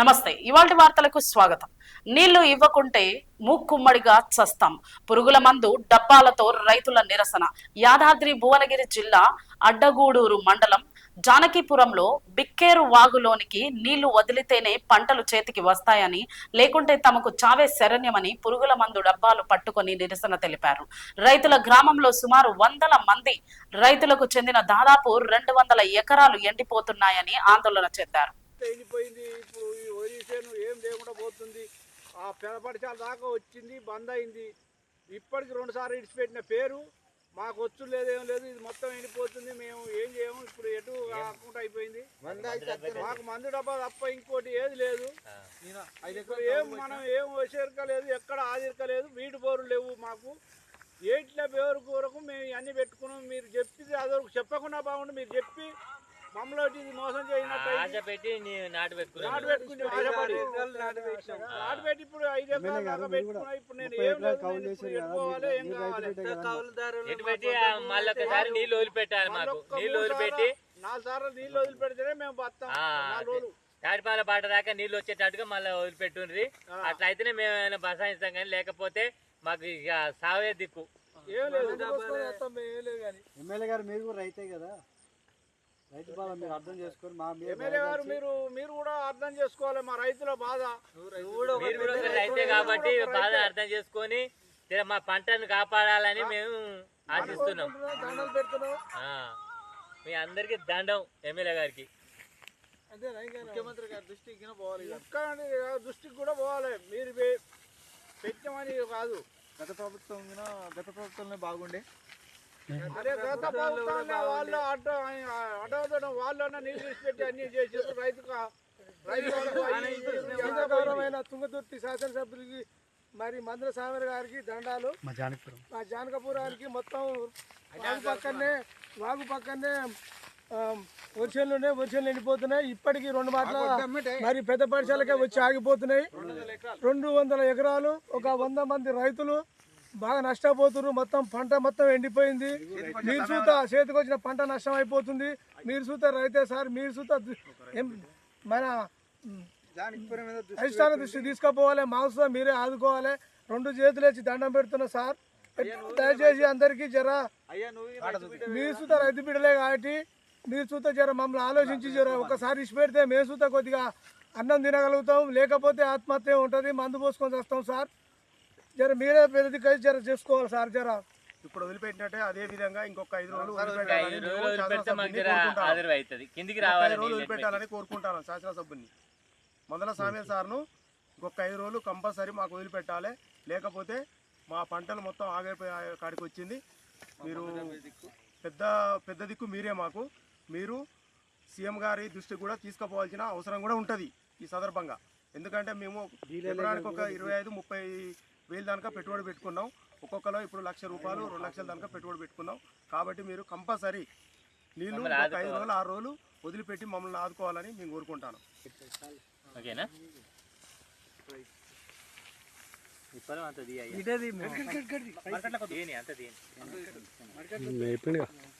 నమస్తే. ఇవాళ వార్తలకు స్వాగతం. నీళ్ళు ఇవ్వకుంటే మూక్కుమ్మడిగా చస్తాం. పురుగుల మందు డబ్బాలతో రైతుల నిరసన. యాదాద్రి భువనగిరి జిల్లా అడ్డగూడూరు మండలం జానకీపురంలో బిక్కేరు వాగులోనికి నీళ్ళు వదిలితేనే పంటలు చేతికి వస్తాయని లేకుంటే తమకు చావే శరణ్యమని పురుగుల మందు డబ్బాలు పట్టుకొని నిరసన తెలిపారు. రైతుల గ్రామంలో సుమారు వందల మంది రైతులకు చెందిన దాదాపు రెండు వందల ఎకరాలు ఎండిపోతున్నాయని ఆందోళన చెందారు. వదిలేసాను ఏం లేకుండా పోతుంది. ఆ పెదపడిచాల దాకా వచ్చింది బంద్ అయింది. ఇప్పటికి రెండు సార్లు ఇడిచిపెట్టిన పేరు మాకు వచ్చు లేదు ఏం లేదు ఇది మొత్తం ఎండిపోతుంది మేము ఏం చేయము ఇప్పుడు ఎటు కాకుండా అయిపోయింది. మాకు మందు డబ్బా తప్ప ఇంకోటి ఏది లేదు. ఇప్పుడు ఏం మనం ఏం వచ్చేరక లేదు ఎక్కడ ఆదిరక లేదు వీటి బోరు లేవు మాకు. ఏట్ల బేరు కొరకు మేము ఇవన్నీ పెట్టుకున్నాం మీరు చెప్పింది అదొరకు చెప్పకుండా బాగుండు మీరు చెప్పి మమ్మల్ని మోసం ఆశ పెట్టి నాటు పెట్టుకున్నాను. నాటు పెట్టుకుంటే నాటు పెట్టి ఇప్పుడు ఐదు ఎకరాల దాకా పెట్టుకున్నా ఇప్పుడు నేను ఏం లేదు నేను ఇప్పుడు ఎట్టుకోవాలి ఏం కావాలి? ఎటు పెట్టి మళ్ళీ ఒకసారి నీళ్ళు వదిలిపెట్టాలి మాకు. నీళ్ళు వదిలిపెట్టి నాలుగు సార్లు నీళ్ళు వదిలిపెడితేనే మేము బతాం ఆ, నాలుగు రోజులు. తాటిపాల పాట దాకా నీళ్ళు వచ్చేటట్టుగా మళ్ళీ వదిలిపెట్టుండ్రి. అట్లా అయితేనే మేము ఏమైనా బసాయిస్తాం కానీ లేకపోతే మాకు ఇక సావే దిక్కు. ఎమ్మెల్యే గారు మీరు కూడా రైతే కదా? రైతు బాధ మీరు అర్థం చేసుకొని మా ఎమ్మెల్యే గారు మీరు మీరు కూడా అర్థం చేసుకోవాలి మా రైతుల బాధ. రైతే కాబట్టి బాధ అర్థం చేసుకొని మా పంటను కాపాడాలని మేము ఆశిస్తున్నాం. మీ అందరికి దండం ఎమ్మెల్యే గారికి. ముఖ్యమంత్రి గారి దృష్టికి పోవాలి ఎక్కడి దృష్టికి కూడా పోవాలి. మీరు పెట్టమని కాదు. గత ప్రభుత్వం గత ప్రభుత్వంలో బాగుండే. గత ప్రభుత్వంలో వాళ్ళు అడ్డ అడ్డవదడం వాళ్ళన్న నీళ్ళు తీసి పెట్టి అన్ని చేసారు రైతుకు రైతు వాళ్ళకు అన్ని ఎంత గౌరవమైన తుంగతుర్తి శాసనసభ్యులకి మరి మందుల సామర్ గారికి దండాలు. మా జానకిపురం. మా జానకపురానికి మొత్తం వాగు పక్కనే వాగు పక్కనే వర్షాలు ఉన్నాయి వర్షాలు ఎండిపోతున్నాయి. ఇప్పటికీ రెండు మాటల మరి పెద్ద పరిసరాలకే వచ్చి ఆగిపోతున్నాయి. రెండు వందల ఎకరాలు ఒక వంద మంది రైతులు బాగా నష్టపోతున్నారు. మొత్తం పంట మొత్తం ఎండిపోయింది. మీరు చూత చేతికి వచ్చిన పంట నష్టం అయిపోతుంది. మీరు చూత రైతే సార్ మీరు చూత మన అధిష్టాన దృష్టి తీసుకుపోవాలి. మాకు మీరే ఆదుకోవాలి. రెండు చేతులు వేసి దండం పెడుతున్నా సార్. దయచేసి అందరికీ జర మీరు చూత రైతు బిడ్డలే కాబట్టి మీరు చూత జర మమ్మల్ని ఆలోచించి జర ఒకసారి ఇచ్చి పెడితే మేము చూత కొద్దిగా అన్నం తినగలుగుతాం. లేకపోతే ఆత్మహత్య ఉంటుంది. మందు పోసుకొని వస్తాం సార్. జర మీరే పెద్దది కలిసి జర చేసుకోవాలి సార్ జర. ఇప్పుడు వదిలిపెట్టినట్టే అదే విధంగా ఇంకొక ఐదు రోజులు వదిలిపెట్టాలని కోరుకుంటాను. శాసనసభ్యుని. మందల సామ్య సార్ను ఇంకొక ఐదు రోజులు కంపల్సరీ మాకు వదిలిపెట్టాలి. లేకపోతే మా పంటలు మొత్తం ఆగిపోయే కాడికి వచ్చింది. మీరు పెద్ద పెద్ద దిక్కు మీరే మాకు. మీరు సీఎం గారి దృష్టికి కూడా తీసుకుపోవాల్సిన అవసరం కూడా ఉంటుంది ఈ సందర్భంగా. ఎందుకంటే మేము ఎకరానికి ఒక ఇరవై ఐదు ముప్పై వేలు దాకా పెట్టుబడి పెట్టుకున్నాం. ఒక్కొక్కలో ఇప్పుడు లక్ష రూపాయలు రెండు లక్షల దాకా పెట్టుబడి పెట్టుకున్నాం. కాబట్టి మీరు కంపల్సరీ నీళ్ళు ఐదు. రోజులు ఆరు రోజులు వదిలిపెట్టి మమ్మల్ని ఆదుకోవాలని మేము కోరుకుంటాను. ఓకేనా?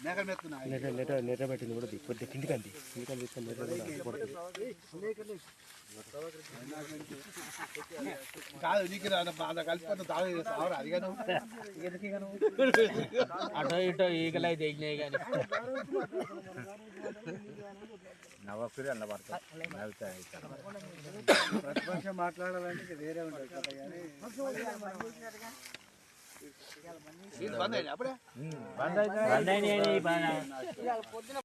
పొలం పెట్టింది కూడా తీయని అంత తీయని ఆ. మేకలు మెత్తున్నా కాదు నీకు బాధ కలిసిపోతే తాగు సావరా అది కాదు అటో ఇటో ఈగలు అయితే ఎగినాయి కానీ ప్రతిపక్షం మాట్లాడాలంటే వేరే ఉంటుంది కదా కానీ బంద్ అయినాయి బాగా